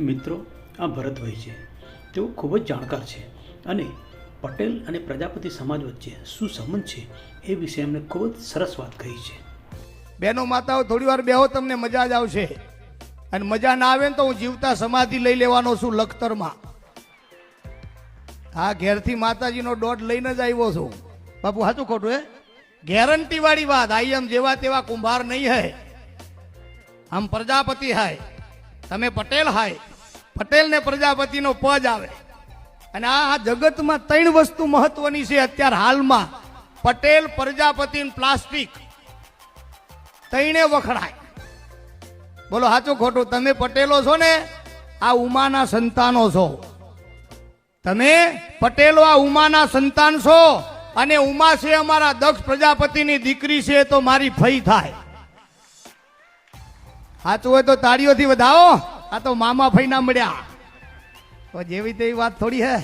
મિત્રો, આ ભરતભાઈ છે. તેઓ ખૂબ જ જાણકાર છે અને પટેલ અને પ્રજાપતિ સમાજ વચ્ચે શું સંબંધ છે એ વિશે એમણે ખૂબ જ સરસ વાત કહી છે. બહેનો માતાઓ થોડી વાર બેહો, તમને મજા જ આવશે. અને મજા ના આવે ને તો હું જીવતા સમાધિ લઈ લેવાનો છું લખતરમાં. હા, ઘેરથી માતાજીનો દોઢ લઈને જ આવ્યો છું. બાપુ, સાચું ખોટું હે? ગેરંટી વાળી વાત. આઈ એમ જેવા તેવા કુંભાર નહીં હે. આમ પ્રજાપતિ હાય. તમે પટેલ હાય. પટેલ ને પ્રજાપતિનો પજ આવે. અને આ જગતમાં ત્રણ વસ્તુ મહત્વની છે અત્યારે હાલમાં. પટેલ, પ્રજાપતિ પ્લાસ્ટિક. તૈણે વખણાય. બોલો સાચું ખોટું. તમે પટેલો છો ને, આ ઉમાના સંતાનો છો. તમે પટેલો, આ ઉમાના સંતાન છો. અને ઉમા છે અમારા દક્ષ પ્રજાપતિની દીકરી છે, તો મારી ફઈ થાય. સાચું હોય તો તાળીઓથી વધાવો. આ તો મામા ભાઈ ના મળ્યા. તો જેવી તેવી વાત થોડી હે.